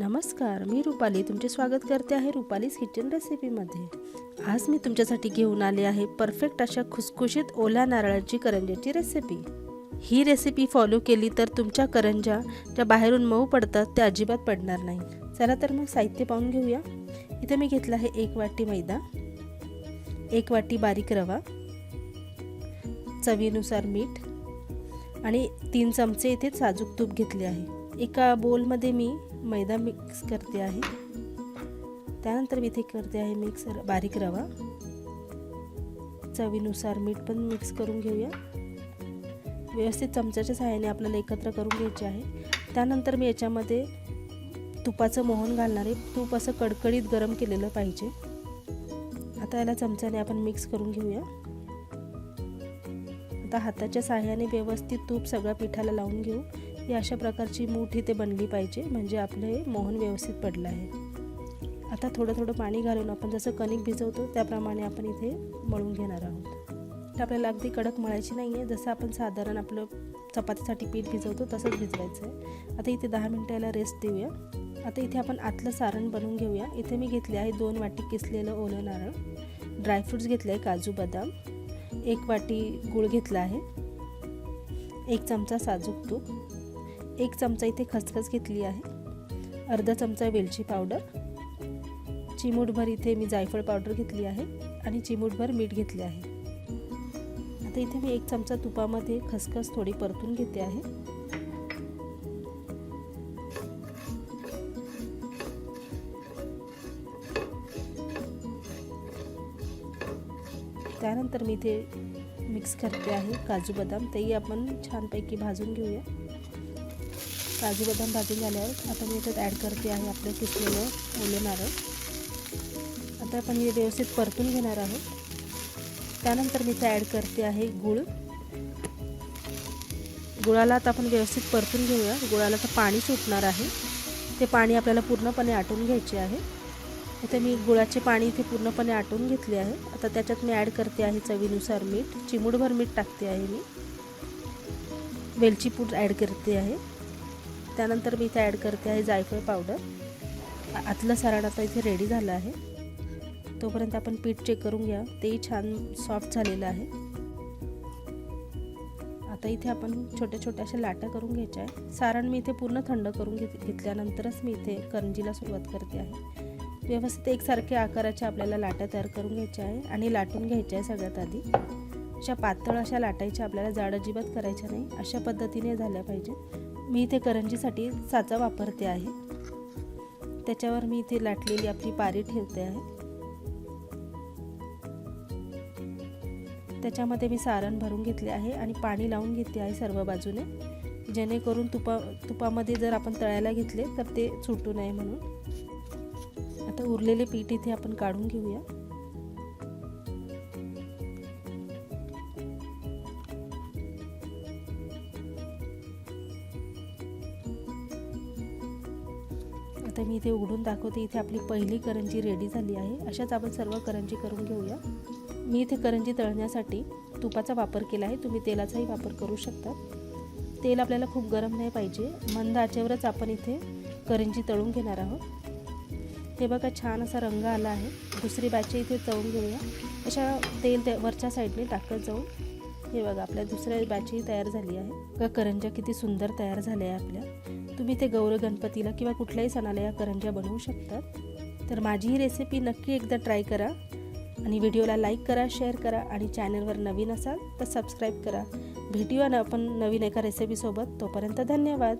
नमस्कार मी रुपाली तुमचे स्वागत करते आहे रुपालीज किचन रेसिपीमध्ये आज मी तुमच्यासाठी घेऊन आले आहे परफेक्ट अशा खुसखुशीत ओल्या नारळाची करंजाची रेसिपी ही रेसिपी फॉलो केली तर तुमच्या करंजा ज्या बाहेरून मऊ पडतात त्या अजिबात पडणार नाही. चला तर मग साहित्य पाहून घेऊया. इथे मी घेतलं आहे एक वाटी मैदा एक वाटी बारीक रवा चवीनुसार मीठ आणि तीन चमचे इथे साजूक तूप घेतले आहे. एका बोलमध्ये मी मैदा मिक्स करते आहे. त्यानंतर मी इथे करते आहे मिक्स बारीक रवा. चवीनुसार मीठ पण मिक्स करून घेऊया. व्यवस्थित चमच्याच्या सहाय्याने आपल्याला एकत्र करून घ्यायचे आहे. त्यानंतर मी याच्यामध्ये तुपाचं मोहन घालणार आहे. तूप असं कडकडीत गरम केलेलं पाहिजे. आता याला चमच्याने आपण मिक्स करून घेऊया. आता हाताच्या सहाय्याने व्यवस्थित तूप सगळ्या पिठाला लावून घेऊ. ही अशा प्रकारची मूठ इथे बनली पाहिजे म्हणजे आपलं हे मोहन व्यवस्थित पडलं आहे. आता थोडं थोडं पाणी घालून आपण जसं कणिक भिजवतो त्याप्रमाणे आपण इथे मळून घेणार आहोत. तर आपल्याला अगदी कडक मळायची नाही आहे जसं आपण साधारण आपलं चपातीसाठी पीठ भिजवतो तसंच भिजवायचं आहे. आता इथे दहा मिनटं याला रेस्ट देऊया. आता इथे आपण आतलं सारण बनवून घेऊया. इथे मी घेतले आहे दोन वाटी किसलेलं ओलं नारळ ड्रायफ्रूट्स घेतले आहे काजू बदाम एक वाटी गूळ घेतला आहे एक चमचा साजूक तूप एक चमचा इथे खसखस घेतली आहे. अर्धा चमचा वेलची पावडर. चिमूटभर इथे मी जायफळ पावडर घेतली आहे आणि चिमूटभर मीठ घेतले आहे. आता इथे मी एक चमचा तुपामध्ये खसखस थोडी परतून घेते आहे. त्यानंतर मी इथे मिक्स करते आहे काजू बदाम. तेही आपण छानपैकी भाजून घेऊया. काजू बदाम भाजून झाल्यावर आता मी याच्यात ॲड करते आहे आपलं किसलेलं ओले नारळ. आता आपण हे व्यवस्थित परतून घेणार आहोत. त्यानंतर मी इथे ॲड करते आहे गुळ. गुळाला आता आपण व्यवस्थित परतून घेऊया. गुळाला तर पाणी सुटणार आहे. ते पाणी आपल्याला पूर्णपणे आटून घ्यायचे आहे. इथे मी गुळाचे पाणी इथे पूर्णपणे आटून घेतले आहे. आता त्याच्यात मी ॲड करते आहे चवीनुसार मीठ. चिमूटभर मीठ टाकते आहे मी. वेलची पूड ॲड करते आहे. त्यानंतर मी इथे ॲड करते आहे जायफळ पावडर आतलं सारण आता इथे रेडी झालं आहे. तोपर्यंत आपण पीठ चेक करून घ्या. तेही छान सॉफ्ट झालेलं आहे. आता इथे आपण छोट्या छोट्या अशा लाटा करून घ्यायच्या आहे सारण मी इथे पूर्ण थंड करून घेत घेतल्यानंतरच मी इथे करंजीला सुरुवात करते आहे. व्यवस्थित एकसारख्या आकाराच्या आपल्याला लाटा तयार करून घ्यायच्या आहे आणि लाटून घ्यायच्या आहे सगळ्यात आधी. अशा पातळ अशा लाटायच्या आपल्याला जाड अजिबात करायच्या नाही. अशा पद्धतीने झाल्या पाहिजे. मी इथे करंजीसाठी साचा वापरते आहे. त्याच्यावर मी इथे लाटलेली आपली पारी ठेवते आहे. त्याच्यामध्ये मी सारण भरून घेतले आहे आणि पाणी लावून घेते आहे सर्व बाजूने. जेणेकरून तुपा तुपामध्ये जर आपण तळायला घेतले तर ते सुटू नये म्हणून. आता उरलेले पीठ इथे आपण काढून घेऊया. आता मी इथे उघडून दाखवते. इथे आपली पहिली करंजी रेडी झाली आहे. अशाच आपण सर्व करंजी करून घेऊया. मी इथे करंजी तळण्यासाठी तुपाचा वापर केला आहे. तुम्ही तेलाचाही वापर करू शकता. तेल आपल्याला खूप गरम नाही पाहिजे. मंद आचेवरच आपण इथे करंजी तळून घेणार आहोत. हे बघा छान असा रंग आला आहे. दुसरी बॅच इथे तळून घेऊया. अशा तेल त्या वरच्या साईडने टाकत जाऊन हे बघा आपल्या दुसऱ्या बॅचही तयार झाली आहे. का करंज्या किती सुंदर तयार झाल्या आहे आपल्या. तुम्ही ते गौर गणपतीला किंवा कुठल्याही सणाला या करंज्या बनवू शकतात तर माझी ही रेसिपी नक्की एकदा ट्राय करा आणि व्हिडिओला लाईक करा शेअर करा आणि चॅनलवर नवीन असाल तर सबस्क्राईब करा. भेटूया ना आपण नवीन एका रेसिपीसोबत तोपर्यंत धन्यवाद.